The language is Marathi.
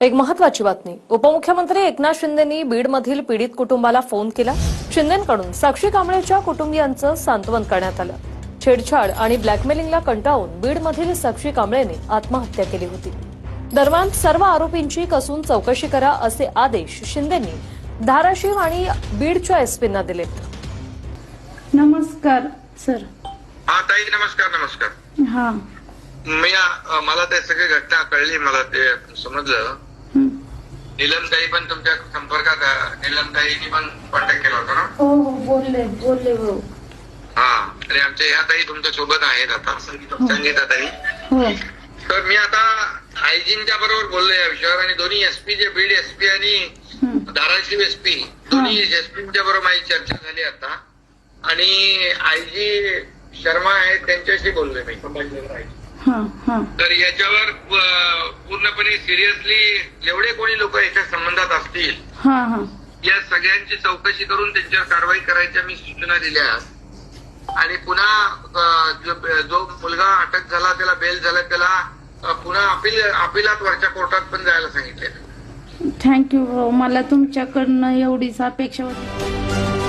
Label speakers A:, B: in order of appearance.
A: एक महत्वाची बातमी. उपमुख्यमंत्री एकनाथ शिंदेंनी बीडमधील पीडित कुटुंबाला फोन केला. शिंदेकडून साक्षी कांबळेच्या कुटुंबियांचं सांत्वन करण्यात आलं. छेडछाड आणि ब्लॅकमेलिंगला कंटाळून बीडमधील साक्षी कांबळेने आत्महत्या केली होती. दरम्यान सर्व आरोपींची कसून चौकशी करा असे आदेश शिंदेंनी धाराशिव आणि बीडच्या एसपींना दिलेत
B: नमस्कार सर.
C: हा ताई नमस्कार नमस्कार.
B: हा.
C: मी मला ते सगळी घटना कळली मला ते समजलं. नीलमताई पण तुमच्या संपर्कात. नीलमताईनी पण कॉन्टॅक्ट केला होता ना?
B: हो हो बोलले बोलले हो.
C: हा आणि आमच्या ह्या ताई तुमच्यासोबत आहेत आता. संगीता. ताई.
B: हो.
C: तर मी आता आयजींच्या बरोबर बोललो या विषयावर आणि दोन्ही एसपी जे बीड एसपी आणि. धाराशिव एसपी दोन्ही एसपीच्या बरोबर माझी चर्चा झाली आता. आणि आयजी शर्मा आहेत त्यांच्याशी बोललोय मी. संभाजीनगर IG.
B: हा हा.
C: तर याच्यावर पूर्णपणे सिरियसली जेवढे कोणी लोक याच्या संबंधात असतील
B: हा हा.
C: या सगळ्यांची चौकशी करून त्यांच्यावर कारवाई करायच्या मी सूचना दिल्या. आणि पुन्हा जो जो मुलगा अटक झाला त्याला बेल झाला त्याला पुन्हा अपील अपिलात वरच्या कोर्टात पण जायला सांगितले.
B: थँक्यू मला तुमच्याकडनं एवढीच अपेक्षा होती.